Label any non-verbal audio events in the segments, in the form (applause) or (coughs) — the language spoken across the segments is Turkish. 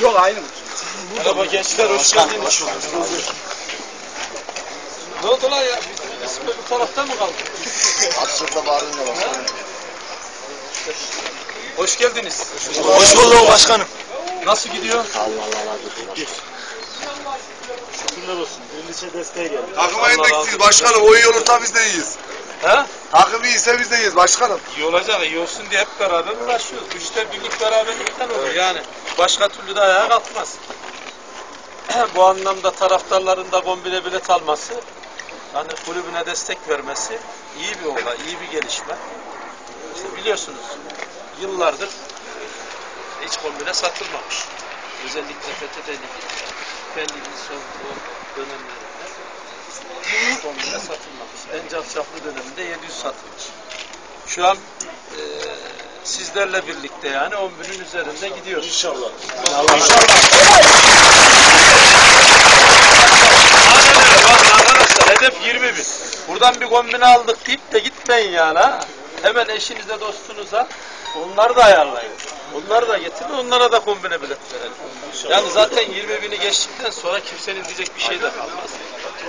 Yok aynı mı? Merhaba gençler hoş geldiniz. Ne oldu lan ya? Bizim bu tarafta mı kaldı? Aslında bağırınca başkanım. Hoş geldiniz. Hoş bulduk başkanım. Nasıl gidiyor? Şükürler olsun. Lise desteğe geldi. Takıma Allah razı endeksiz olsun. başkanım. O iyi olursa biz de iyiyiz. He? Takım iyiyse biz de iyiyiz başkanım. İyi olacak, iyi olsun diye hep beraber uğraşıyoruz. Bu işler birlik beraberlikten olur yani. Başka türlü de ayağa kalkmaz. (clears throat) Bu anlamda taraftarların da kombine bilet alması, yani kulübüne destek vermesi iyi bir olay, iyi bir gelişme. İşte biliyorsunuz yıllardır hiç kombine satılmamış. Özellikle FETÖ Süper Lig'in son o hiç kombine satılmamış. En cafcaflı döneminde 700 satılmış. Şu an e, sizlerle birlikte yani 10 binin üzerinde gidiyoruz. İnşallah. Aynen öyle. Bakın arkadaşlar hedef 20 bin. Buradan bir kombine aldık deyip de gitmeyin yani ha. Hemen eşinize dostunuza onları da ayarlayın. Onları da getirin onlara da kombine bilet verelim. Yani zaten 20 bini geçtikten sonra kimsenin diyecek bir şey de kalmaz.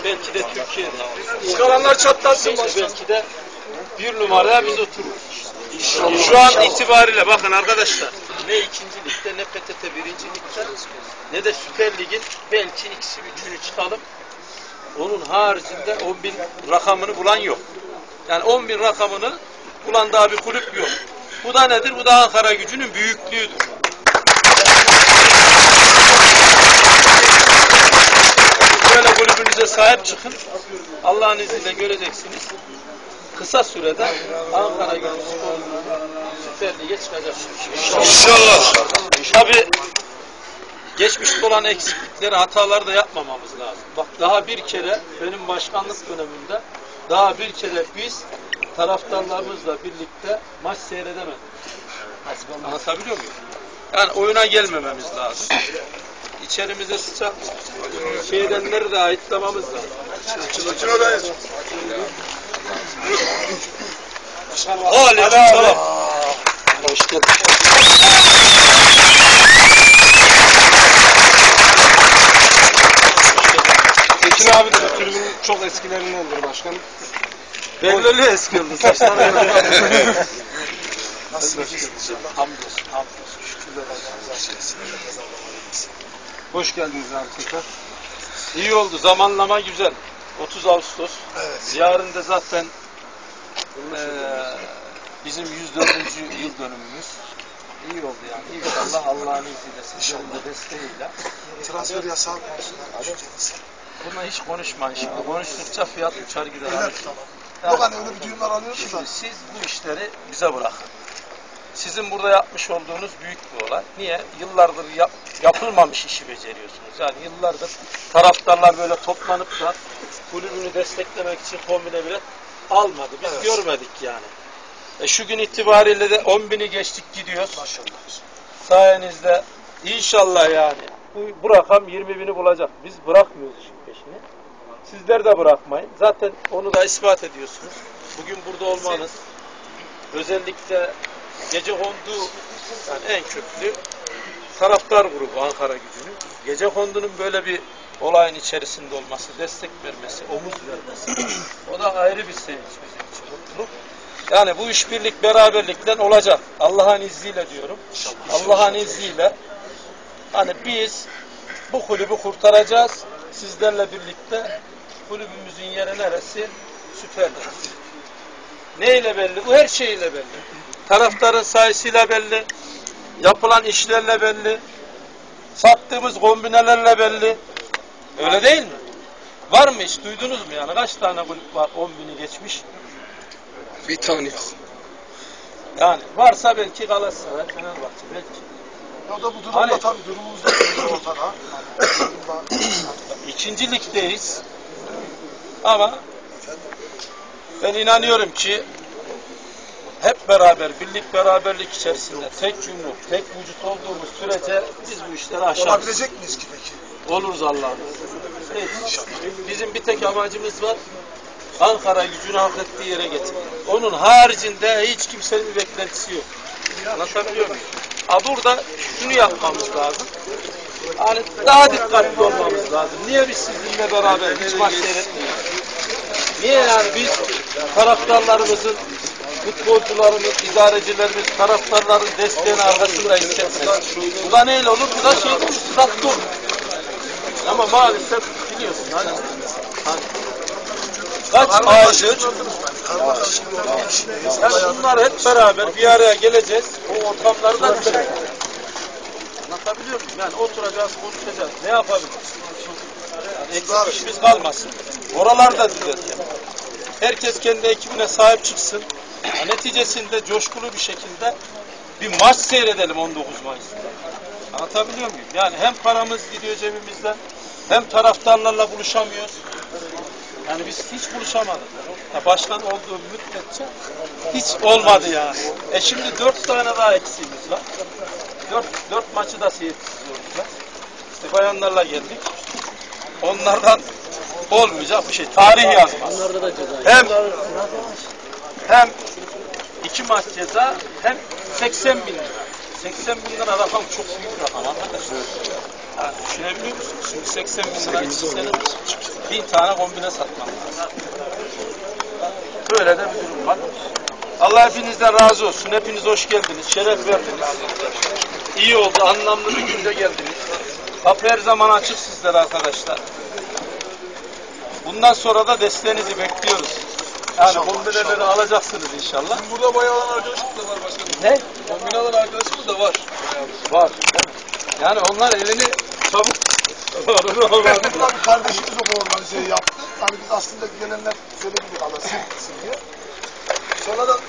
Belki de Türkiye'de. Çıkaranlar çatlasın Belki de bir numaraya biz otururuz. Şu an itibariyle bakın arkadaşlar ne ikinci ligde ne PTT birinci ligde ne de Süper Lig'in belki ikisi üçünü çıkalım. Onun haricinde 10 bin rakamını bulan yok. Yani 10 bin rakamını bulan daha bir kulüp yok. Bu da nedir? Bu da Ankara gücünün büyüklüğüdür. Böyle kulübünüze sahip çıkın. Allah'ın izniyle göreceksiniz. Kısa sürede Ankara Gücü Süper Lig'e çıkacak. İnşallah. Tabi geçmişte olan eksiklikleri, hataları da yapmamamız lazım. Bak daha bir kere benim başkanlık dönemimde daha bir kere biz taraftarlarımızla birlikte maç seyredemedik. Anlatabiliyor muyum? Yani oyuna gelmememiz lazım. İçerimize sıçan şey edenleri de ayıtlamamız lazım. Çıradayız. Aleykümselam. Hoş geldin. Tekin abi de tribünün çok eskilerindendir başkanım. Ben öyle eski oldu. Saçlarım öyle. Nasıl Hamdolsun, hamdolsun. Şükürler olsun. Hoş geldiniz tekrar. İyi oldu. Zamanlama güzel. 30 Ağustos. Evet. Yarın da zaten eee, bizim 104. yıl dönümümüz. İyi oldu yani. İnşallah Allah'ın izniyle sizlerin de desteğiyle. Transfer yasağı konusunda düşünceniz. Buna hiç konuşmayın şimdi. Konuştukça fiyat uçar gider. Yani tamam. Yok hani öyle bir duyumlar alıyoruz da. Şimdi siz bu işleri bize bırakın. Sizin burada yapmış olduğunuz büyük bir olay. Niye? Yıllardır yap- yapılmamış işi beceriyorsunuz. Yani yıllardır taraftarlar böyle toplanıp da kulübünü desteklemek için kombine bile almadı. Biz Evet. görmedik yani. E şu gün itibariyle de 10 bini geçtik gidiyoruz. Maşallah. Sayenizde inşallah yani bu, bu rakam 20 bini bulacak. Biz bırakmıyoruz işin peşini. Sizler de bırakmayın. Zaten onu da ispat ediyorsunuz. Bugün burada olmanız özellikle gece kondu yani en köklü taraftar grubu Ankara gücünün. Gece kondunun böyle bir olayın içerisinde olması, destek vermesi, omuz vermesi (clears throat) o da ayrı bir sevinç bizim için mutluluk. Yani bu işbirlik beraberlikten olacak. Allah'ın izniyle diyorum. Allah'ın izniyle hani biz bu kulübü kurtaracağız. Sizlerle birlikte kulübümüzün yeri neresi? Süper Lig. Neyle belli? Bu her şeyle belli. Taraftarın sayısıyla belli. Yapılan işlerle belli. Sattığımız kombinelerle belli. Öyle değil mi? Var mı hiç? Duydunuz mu yani? Kaç tane kulüp var 10 bini geçmiş? Bir tane yok. Yani varsa belki Galatasaray, Fenerbahçe belki. O da bu durumda Hani- tabii durumumuz da ortada. (coughs) Durumda- İkinci ligdeyiz. Ama ben inanıyorum ki hep beraber, birlik beraberlik içerisinde tek yumruk, tek vücut olduğumuz sürece biz bu işleri aşarız. Olabilecek miyiz ki peki? Oluruz izniyle. Bizim bir tek amacımız var. Ankara gücünü hak ettiği yere getirmek. Onun haricinde hiç kimsenin bir beklentisi yok. Anlatabiliyor muyum? Ha burada şunu yapmamız lazım. Hani daha dikkatli olmamız lazım. Niye biz sizinle beraber hiç maç seyretmiyoruz? Niye yani biz taraftarlarımızın, futbolcularımız, idarecilerimiz, taraftarların desteğinin arkasında hissetmeyiz. Bu da neyle olur? Bu da şey olur, statta olur. Ama maalesef biliyorsun hani, hani kaç aydır yani bunlar hep beraber bir araya geleceğiz. O ortamları da muyum? Yani oturacağız, konuşacağız. Ne yapabiliriz? Yani eksik işimiz kalmasın. Oraları da düzeltelim. Herkes kendi ekibine sahip çıksın. Ya Neticesinde coşkulu bir şekilde bir maç seyredelim 19 Mayıs'ta. Anlatabiliyor muyum? Yani hem paramız gidiyor cebimizden hem taraftarlarla buluşamıyoruz. Yani biz hiç buluşamadık. Ya başkan olduğu müddetçe hiç olmadı yani. E şimdi dört tane daha eksiğimiz var. Dört, dört maçı da seyircisiz olacağız. İşte bayanlarla geldik. Onlardan olmayacak bir şey. Tarih yazmaz. Hem hem iki maç ceza hem 80 bin lira. 80 bin lira rakam çok büyük rakam arkadaşlar. Yani düşünebiliyor musunuz? Şimdi 80 bin lira iki sene bin tane kombine satmam lazım. Böyle de bir durum var. Allah hepinizden razı olsun. Hepiniz hoş geldiniz. Şeref verdiniz. İyi oldu. Anlamlı bir günde geldiniz. Kapı her zaman açık sizlere arkadaşlar. Bundan sonra da desteğinizi bekliyoruz. Yani kombineleri alacaksınız inşallah. Burada bayağı olan arkadaşımız da var başkanım. Ne? Kombine alan arkadaşımız da var. Var. Yani onlar elini çabuk bir kardeşimiz o organizeyi yaptı. Hani biz aslında gelenler söyledik alası diye. Sonradan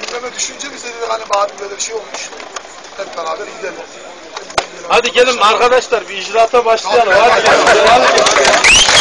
gündeme düşünce biz de dedik hani bari böyle bir şey olmuş. Hep beraber gidelim. Hadi gelin arkadaşlar bir icraata başlayalım. Hadi. Hadi.